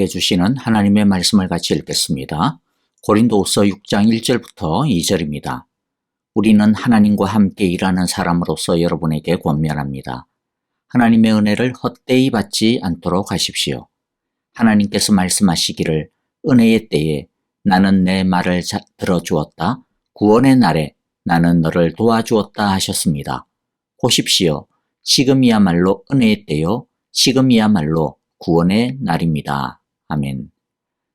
우리에게 주시는 하나님의 말씀을 같이 읽겠습니다. 고린도후서 6장 1절부터 2절입니다. 우리는 하나님과 함께 일하는 사람으로서 여러분에게 권면합니다. 하나님의 은혜를 헛되이 받지 않도록 하십시오. 하나님께서 말씀하시기를 은혜의 때에 나는 내 말을 들어주었다. 구원의 날에 나는 너를 도와주었다 하셨습니다. 보십시오. 지금이야말로 은혜의 때요. 지금이야말로 구원의 날입니다. 아멘.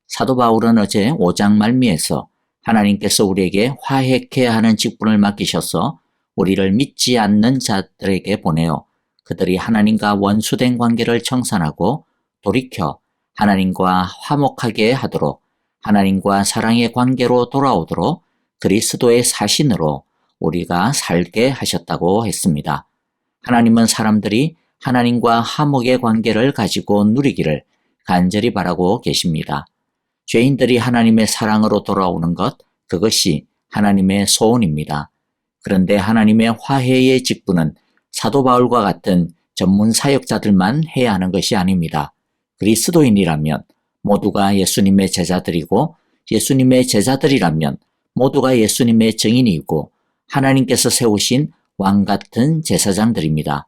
사도 바울은 어제 5장 말미에서 하나님께서 우리에게 화해케 하는 직분을 맡기셔서 우리를 믿지 않는 자들에게 보내어 그들이 하나님과 원수된 관계를 청산하고 돌이켜 하나님과 화목하게 하도록 하나님과 사랑의 관계로 돌아오도록 그리스도의 사신으로 우리가 살게 하셨다고 했습니다. 하나님은 사람들이 하나님과 화목의 관계를 가지고 누리기를 간절히 바라고 계십니다. 죄인들이 하나님의 사랑으로 돌아오는 것, 그것이 하나님의 소원입니다. 그런데 하나님의 화해의 직분은 사도 바울과 같은 전문 사역자들만 해야 하는 것이 아닙니다. 그리스도인이라면 모두가 예수님의 제자들이고 예수님의 제자들이라면 모두가 예수님의 증인이고 하나님께서 세우신 왕 같은 제사장들입니다.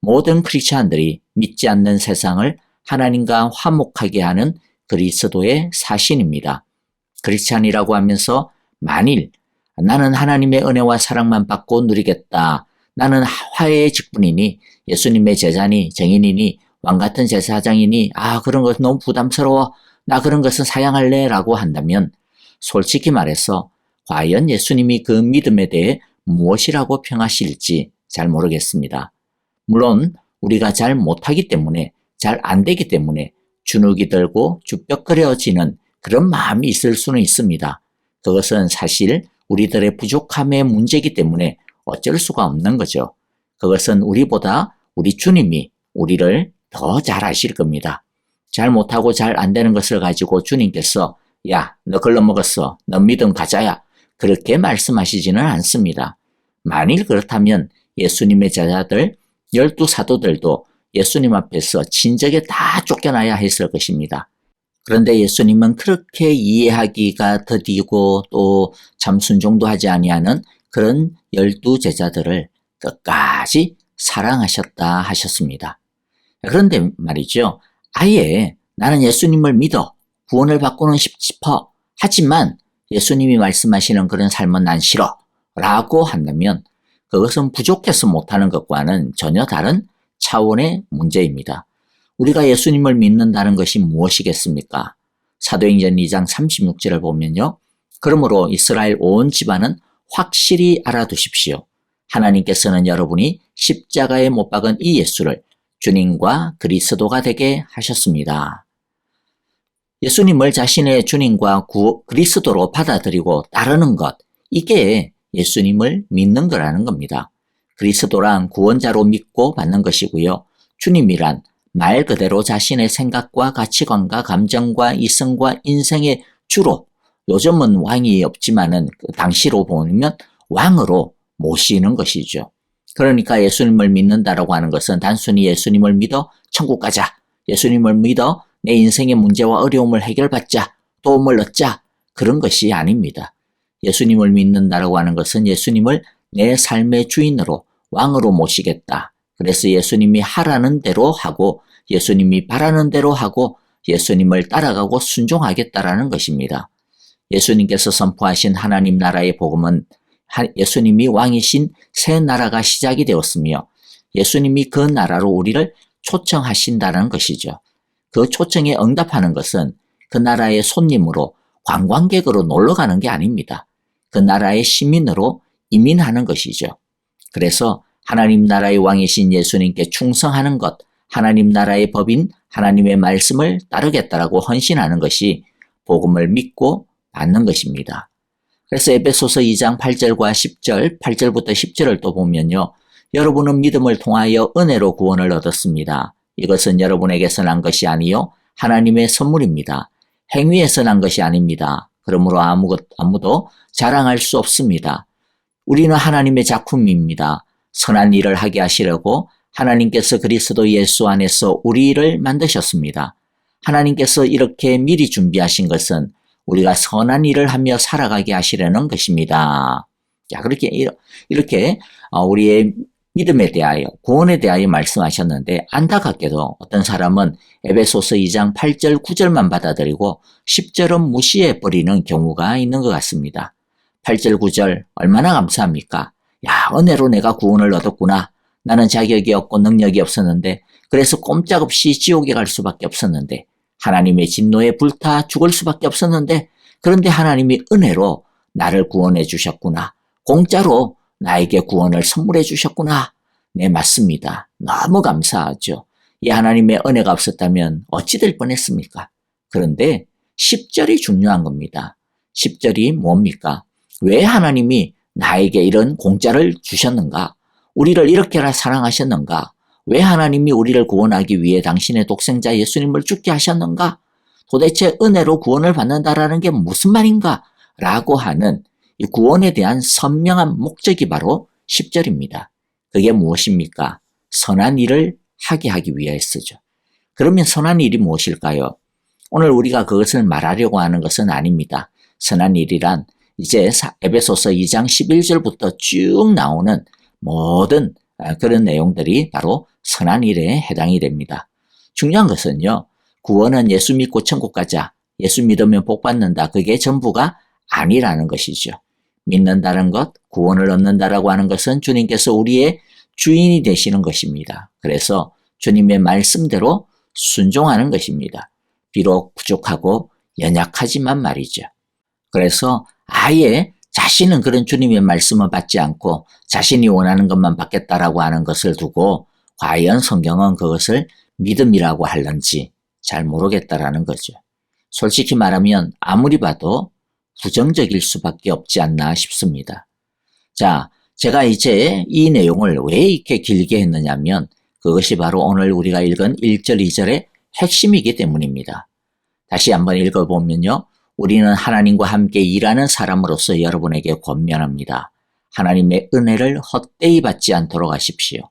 모든 크리스찬들이 믿지 않는 세상을 하나님과 화목하게 하는 그리스도의 사신입니다. 크리스찬이라고 하면서 만일 나는 하나님의 은혜와 사랑만 받고 누리겠다. 나는 화해의 직분이니 예수님의 제자니 정인이니 왕 같은 제사장이니 아 그런 것 너무 부담스러워. 나 그런 것은 사양할래 라고 한다면 솔직히 말해서 과연 예수님이 그 믿음에 대해 무엇이라고 평하실지 잘 모르겠습니다. 물론 우리가 잘 못하기 때문에 잘 안 되기 때문에 주눅이 들고 주뼛거려지는 그런 마음이 있을 수는 있습니다. 그것은 사실 우리들의 부족함의 문제이기 때문에 어쩔 수가 없는 거죠. 그것은 우리보다 우리 주님이 우리를 더 잘 아실 겁니다. 잘 못하고 잘 안 되는 것을 가지고 주님께서 야, 너 걸러 먹었어. 너 믿음 가자야. 그렇게 말씀하시지는 않습니다. 만일 그렇다면 예수님의 제자들 열두 사도들도 예수님 앞에서 진작에 다 쫓겨나야 했을 것입니다. 그런데 예수님은 그렇게 이해하기가 더디고 또 참 순종도 하지 아니하는 그런 열두 제자들을 끝까지 사랑하셨다 하셨습니다. 그런데 말이죠. 아예 나는 예수님을 믿어 구원을 받고는 싶어 하지만 예수님이 말씀하시는 그런 삶은 난 싫어 라고 한다면 그것은 부족해서 못하는 것과는 전혀 다른 차원의 문제입니다. 우리가 예수님을 믿는다는 것이 무엇이겠습니까? 사도행전 2장 36절을 보면요. 그러므로 이스라엘 온 집안은 확실히 알아두십시오. 하나님께서는 여러분이 십자가에 못 박은 이 예수를 주님과 그리스도가 되게 하셨습니다. 예수님을 자신의 주님과 구, 그리스도로 받아들이고 따르는 것, 이게 예수님을 믿는 거라는 겁니다. 그리스도란 구원자로 믿고 받는 것이고요. 주님이란 말 그대로 자신의 생각과 가치관과 감정과 이성과 인생의 주로 요즘은 왕이 없지만은 그 당시로 보면 왕으로 모시는 것이죠. 그러니까 예수님을 믿는다라고 하는 것은 단순히 예수님을 믿어 천국 가자. 예수님을 믿어 내 인생의 문제와 어려움을 해결받자. 도움을 얻자. 그런 것이 아닙니다. 예수님을 믿는다라고 하는 것은 예수님을 내 삶의 주인으로 왕으로 모시겠다. 그래서 예수님이 하라는 대로 하고 예수님이 바라는 대로 하고 예수님을 따라가고 순종하겠다라는 것입니다. 예수님께서 선포하신 하나님 나라의 복음은 예수님이 왕이신 새 나라가 시작이 되었으며 예수님이 그 나라로 우리를 초청하신다는 것이죠. 그 초청에 응답하는 것은 그 나라의 손님으로 관광객으로 놀러 가는 게 아닙니다. 그 나라의 시민으로 이민하는 것이죠. 그래서 하나님 나라의 왕이신 예수님께 충성하는 것, 하나님 나라의 법인 하나님의 말씀을 따르겠다라고 헌신하는 것이 복음을 믿고 받는 것입니다. 그래서 에베소서 2장 8절과 10절, 8절부터 10절을 또 보면요. 여러분은 믿음을 통하여 은혜로 구원을 얻었습니다. 이것은 여러분에게서 난 것이 아니요 하나님의 선물입니다. 행위에서 난 것이 아닙니다. 그러므로 아무 아무도 자랑할 수 없습니다. 우리는 하나님의 작품입니다. 선한 일을 하게 하시려고 하나님께서 그리스도 예수 안에서 우리를 만드셨습니다. 하나님께서 이렇게 미리 준비하신 것은 우리가 선한 일을 하며 살아가게 하시려는 것입니다. 자, 그렇게, 이렇게 어, 우리의 믿음에 대하여, 구원에 대하여 말씀하셨는데, 안타깝게도 어떤 사람은 에베소서 2장 8절, 9절만 받아들이고 10절은 무시해버리는 경우가 있는 것 같습니다. 8절, 9절, 얼마나 감사합니까? 야, 은혜로 내가 구원을 얻었구나. 나는 자격이 없고 능력이 없었는데, 그래서 꼼짝없이 지옥에 갈 수밖에 없었는데, 하나님의 진노에 불타 죽을 수밖에 없었는데, 그런데 하나님이 은혜로 나를 구원해 주셨구나. 공짜로 나에게 구원을 선물해 주셨구나. 네, 맞습니다. 너무 감사하죠. 이 하나님의 은혜가 없었다면 어찌 될 뻔했습니까? 그런데 10절이 중요한 겁니다. 10절이 뭡니까? 왜 하나님이 나에게 이런 공짜를 주셨는가? 우리를 이렇게나 사랑하셨는가? 왜 하나님이 우리를 구원하기 위해 당신의 독생자 예수님을 죽게 하셨는가? 도대체 은혜로 구원을 받는다라는 게 무슨 말인가? 라고 하는 이 구원에 대한 선명한 목적이 바로 10절입니다. 그게 무엇입니까? 선한 일을 하게 하기 위해서죠. 그러면 선한 일이 무엇일까요? 오늘 우리가 그것을 말하려고 하는 것은 아닙니다. 선한 일이란 이제 에베소서 2장 11절부터 쭉 나오는 모든 아, 그런 내용들이 바로 선한 일에 해당이 됩니다. 중요한 것은요, 구원은 예수 믿고 천국 가자, 예수 믿으면 복 받는다. 그게 전부가 아니라는 것이죠. 믿는다는 것, 구원을 얻는다라고 하는 것은 주님께서 우리의 주인이 되시는 것입니다. 그래서 주님의 말씀대로 순종하는 것입니다. 비록 부족하고 연약하지만 말이죠. 그래서 아예 자신은 그런 주님의 말씀을 받지 않고 자신이 원하는 것만 받겠다라고 하는 것을 두고 과연 성경은 그것을 믿음이라고 할런지 잘 모르겠다라는 거죠. 솔직히 말하면 아무리 봐도 부정적일 수밖에 없지 않나 싶습니다. 자, 제가 이제 이 내용을 왜 이렇게 길게 했느냐면 그것이 바로 오늘 우리가 읽은 1절, 2절의 핵심이기 때문입니다. 다시 한번 읽어보면요. 우리는 하나님과 함께 일하는 사람으로서 여러분에게 권면합니다. 하나님의 은혜를 헛되이 받지 않도록 하십시오.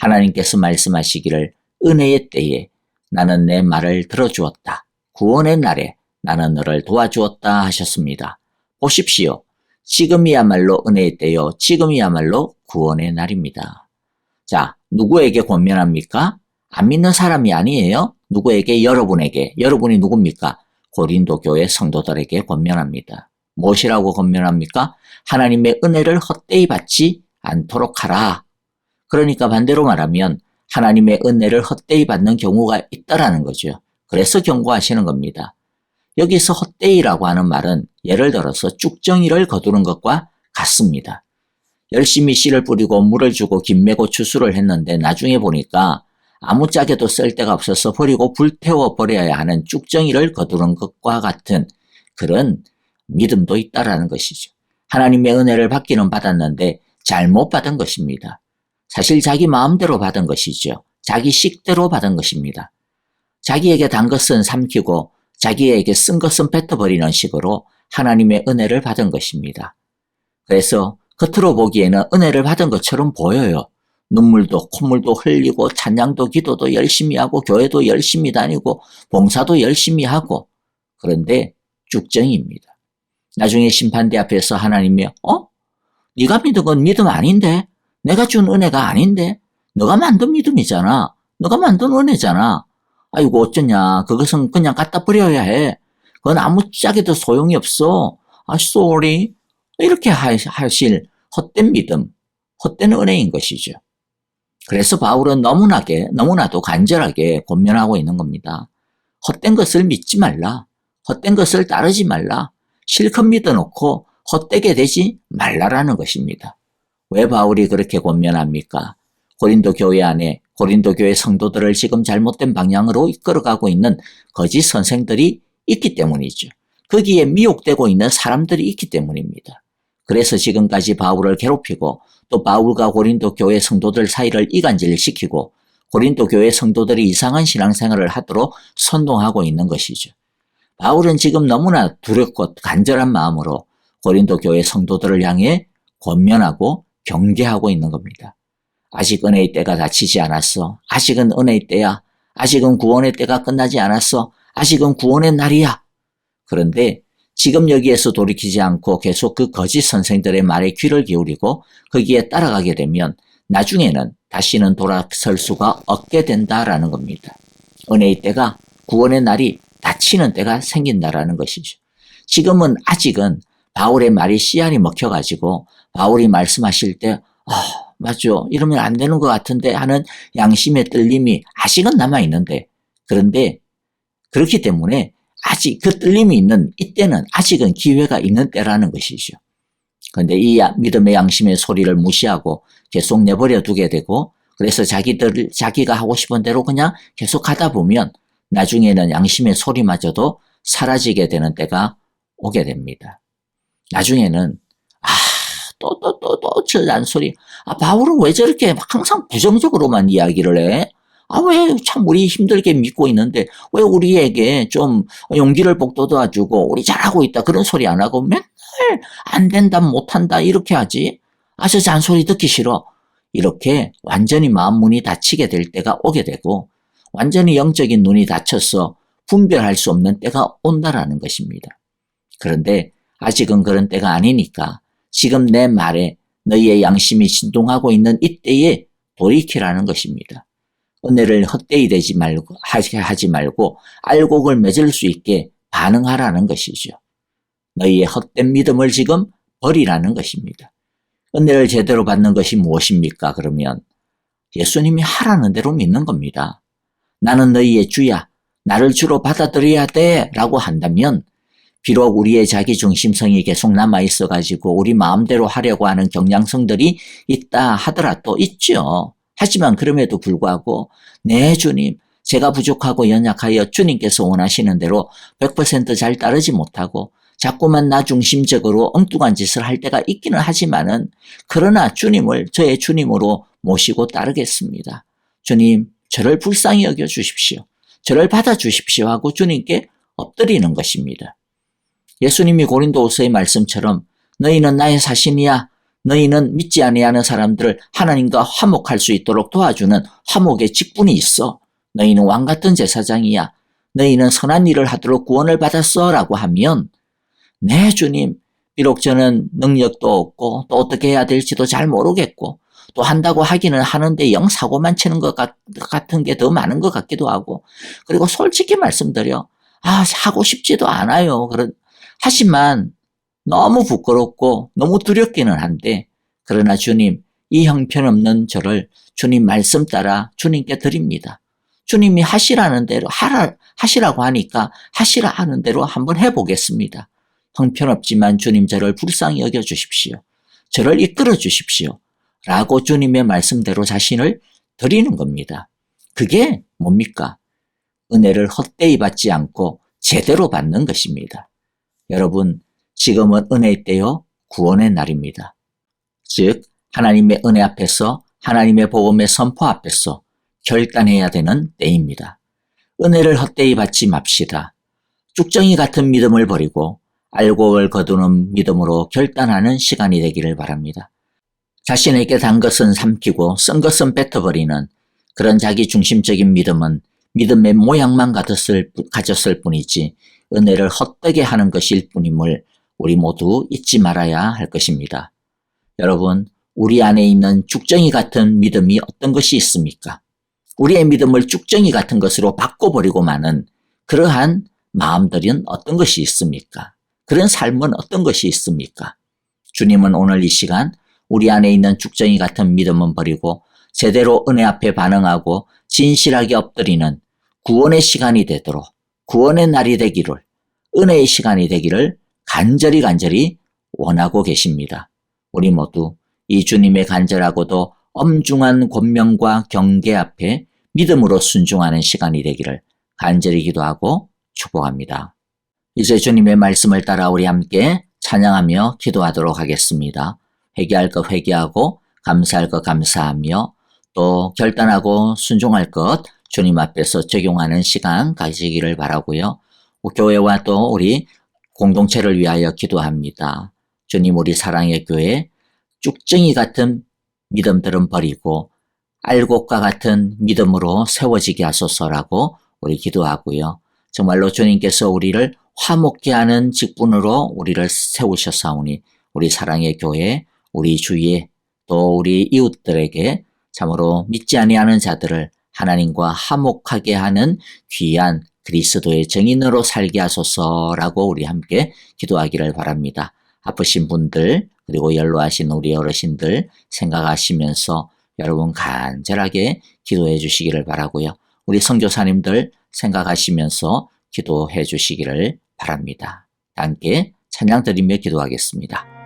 하나님께서 말씀하시기를 은혜의 때에 나는 내 말을 들어주었다. 구원의 날에 나는 너를 도와주었다 하셨습니다. 보십시오. 지금이야말로 은혜의 때요. 지금이야말로 구원의 날입니다. 자, 누구에게 권면합니까? 안 믿는 사람이 아니에요. 누구에게? 여러분에게. 여러분이 누굽니까? 고린도 교회 성도들에게 권면합니다. 무엇이라고 권면합니까? 하나님의 은혜를 헛되이 받지 않도록 하라. 그러니까 반대로 말하면 하나님의 은혜를 헛되이 받는 경우가 있다라는 거죠. 그래서 경고하시는 겁니다. 여기서 헛되이라고 하는 말은 예를 들어서 쭉정이를 거두는 것과 같습니다. 열심히 씨를 뿌리고 물을 주고 김매고 추수를 했는데 나중에 보니까 아무짝에도 쓸 데가 없어서 버리고 불태워 버려야 하는 쭉정이를 거두는 것과 같은 그런 믿음도 있다라는 것이죠. 하나님의 은혜를 받기는 받았는데 잘못 받은 것입니다. 사실 자기 마음대로 받은 것이죠. 자기 식대로 받은 것입니다. 자기에게 단 것은 삼키고 자기에게 쓴 것은 뱉어버리는 식으로 하나님의 은혜를 받은 것입니다. 그래서 겉으로 보기에는 은혜를 받은 것처럼 보여요. 눈물도 콧물도 흘리고 찬양도 기도도 열심히 하고 교회도 열심히 다니고 봉사도 열심히 하고 그런데 쭉정입니다. 나중에 심판대 앞에서 하나님이 어? 네가 믿은 건 믿음 아닌데 내가 준 은혜가 아닌데 너가 만든 믿음이잖아. 너가 만든 은혜잖아. 아이고 어쩌냐. 그것은 그냥 갖다 버려야 해. 그건 아무짝에도 소용이 없어. 아, sorry. 이렇게 하실 헛된 믿음, 헛된 은혜인 것이죠. 그래서 바울은 너무나게, 너무나도 간절하게 권면하고 있는 겁니다. 헛된 것을 믿지 말라. 헛된 것을 따르지 말라. 실컷 믿어놓고 헛되게 되지 말라라는 것입니다. 왜 바울이 그렇게 권면합니까? 고린도 교회 안에 고린도 교회 성도들을 지금 잘못된 방향으로 이끌어가고 있는 거짓 선생들이 있기 때문이죠. 거기에 미혹되고 있는 사람들이 있기 때문입니다. 그래서 지금까지 바울을 괴롭히고 또 바울과 고린도 교회 성도들 사이를 이간질시키고 고린도 교회 성도들이 이상한 신앙생활을 하도록 선동하고 있는 것이죠. 바울은 지금 너무나 두렵고 간절한 마음으로 고린도 교회 성도들을 향해 권면하고 경계하고 있는 겁니다. 아직 은혜의 때가 닥치지 않았어. 아직은 은혜의 때야. 아직은 구원의 때가 끝나지 않았어. 아직은 구원의 날이야. 그런데 지금 여기에서 돌이키지 않고 계속 그 거짓 선생들의 말에 귀를 기울이고 거기에 따라가게 되면 나중에는 다시는 돌아설 수가 없게 된다라는 겁니다. 은혜의 때가 구원의 날이 닫히는 때가 생긴다라는 것이죠. 지금은 아직은 바울의 말이 씨알이 먹혀가지고 바울이 말씀하실 때, 아, 맞죠. 이러면 안 되는 것 같은데 하는 양심의 떨림이 아직은 남아있는데, 그런데 그렇기 때문에 아직 그 떨림이 있는 이때는 아직은 기회가 있는 때라는 것이죠. 그런데 이 믿음의 양심의 소리를 무시하고 계속 내버려 두게 되고, 그래서 자기들, 자기가 하고 싶은 대로 그냥 계속 하다 보면 나중에는 양심의 소리마저도 사라지게 되는 때가 오게 됩니다. 나중에는 아, 또, 또, 또, 또, 저 잔소리. 아, 바울은 왜 저렇게 항상 부정적으로만 이야기를 해? 아, 왜 참 우리 힘들게 믿고 있는데, 왜 우리에게 좀 용기를 북돋아주고, 우리 잘하고 있다. 그런 소리 안 하고 맨날 안 된다, 못한다, 이렇게 하지? 아, 저 잔소리 듣기 싫어. 이렇게 완전히 마음 문이 닫히게 될 때가 오게 되고, 완전히 영적인 눈이 닫혀서 분별할 수 없는 때가 온다라는 것입니다. 그런데 아직은 그런 때가 아니니까 지금 내 말에 너희의 양심이 진동하고 있는 이때에 돌이키라는 것입니다. 은혜를 헛되이 되지 말고, 하지 말고 알곡을 맺을 수 있게 반응하라는 것이죠. 너희의 헛된 믿음을 지금 버리라는 것입니다. 은혜를 제대로 받는 것이 무엇입니까? 그러면 예수님이 하라는 대로 믿는 겁니다. 나는 너희의 주야. 나를 주로 받아들여야 돼. 라고 한다면 비록 우리의 자기 중심성이 계속 남아 있어 가지고 우리 마음대로 하려고 하는 경향성들이 있다 하더라도 있죠. 하지만 그럼에도 불구하고 네 주님 제가 부족하고 연약하여 주님께서 원하시는 대로 100%잘 따르지 못하고 자꾸만 나 중심적으로 엉뚱한 짓을 할 때가 있기는 하지만은 그러나 주님을 저의 주님으로 모시고 따르겠습니다. 주님 저를 불쌍히 여겨 주십시오. 저를 받아 주십시오 하고 주님께 엎드리는 것입니다. 예수님이 고린도후서의 말씀처럼 너희는 나의 사신이야. 너희는 믿지 아니하는 사람들을 하나님과 화목할 수 있도록 도와주는 화목의 직분이 있어. 너희는 왕 같은 제사장이야. 너희는 선한 일을 하도록 구원을 받았어라고 하면 네 주님 비록 저는 능력도 없고 또 어떻게 해야 될지도 잘 모르겠고 또 한다고 하기는 하는데 영 사고만 치는 것 같은 게 더 많은 것 같기도 하고 그리고 솔직히 말씀드려 아 하고 싶지도 않아요. 그런 하지만 너무 부끄럽고 너무 두렵기는 한데 그러나 주님 이 형편없는 저를 주님 말씀 따라 주님께 드립니다. 주님이 하시라는 대로 하라 하시라고 하니까 하시라 하는 대로 한번 해보겠습니다. 형편없지만 주님 저를 불쌍히 여겨 주십시오. 저를 이끌어 주십시오. 라고 주님의 말씀대로 자신을 드리는 겁니다. 그게 뭡니까? 은혜를 헛되이 받지 않고 제대로 받는 것입니다. 여러분, 지금은 은혜의 때요, 구원의 날입니다. 즉, 하나님의 은혜 앞에서 하나님의 복음의 선포 앞에서 결단해야 되는 때입니다. 은혜를 헛되이 받지 맙시다. 쭉정이 같은 믿음을 버리고 알곡을 거두는 믿음으로 결단하는 시간이 되기를 바랍니다. 자신에게 단 것은 삼키고 쓴 것은 뱉어버리는 그런 자기 중심적인 믿음은 믿음의 모양만 가졌을, 가졌을 뿐이지 은혜를 헛되게 하는 것일 뿐임을 우리 모두 잊지 말아야 할 것입니다. 여러분, 우리 안에 있는 쭉정이 같은 믿음이 어떤 것이 있습니까? 우리의 믿음을 쭉정이 같은 것으로 바꿔버리고 마는 그러한 마음들은 어떤 것이 있습니까? 그런 삶은 어떤 것이 있습니까? 주님은 오늘 이 시간 우리 안에 있는 쭉정이 같은 믿음은 버리고 제대로 은혜 앞에 반응하고 진실하게 엎드리는 구원의 시간이 되도록 구원의 날이 되기를 은혜의 시간이 되기를 간절히 간절히 원하고 계십니다. 우리 모두 이 주님의 간절하고도 엄중한 권명과 경계 앞에 믿음으로 순종하는 시간이 되기를 간절히 기도하고 축복합니다. 이제 주님의 말씀을 따라 우리 함께 찬양하며 기도하도록 하겠습니다. 회개할 것 회개하고 감사할 것 감사하며 또 결단하고 순종할 것 주님 앞에서 적용하는 시간 가지기를 바라고요. 교회와 또 우리 공동체를 위하여 기도합니다. 주님 우리 사랑의 교회 쭉정이 같은 믿음들은 버리고 알곡과 같은 믿음으로 세워지게 하소서라고 우리 기도하고요. 정말로 주님께서 우리를 화목케 하는 직분으로 우리를 세우셨사오니 우리 사랑의 교회, 우리 주위에 또 우리 이웃들에게 참으로 믿지 아니하는 자들을 하나님과 화목하게 하는 귀한 그리스도의 증인으로 살게 하소서라고 우리 함께 기도하기를 바랍니다. 아프신 분들 그리고 연로하신 우리 어르신들 생각하시면서 여러분 간절하게 기도해 주시기를 바라고요. 우리 선교사님들 생각하시면서 기도해 주시기를 바랍니다. 함께 찬양 드리며 기도하겠습니다.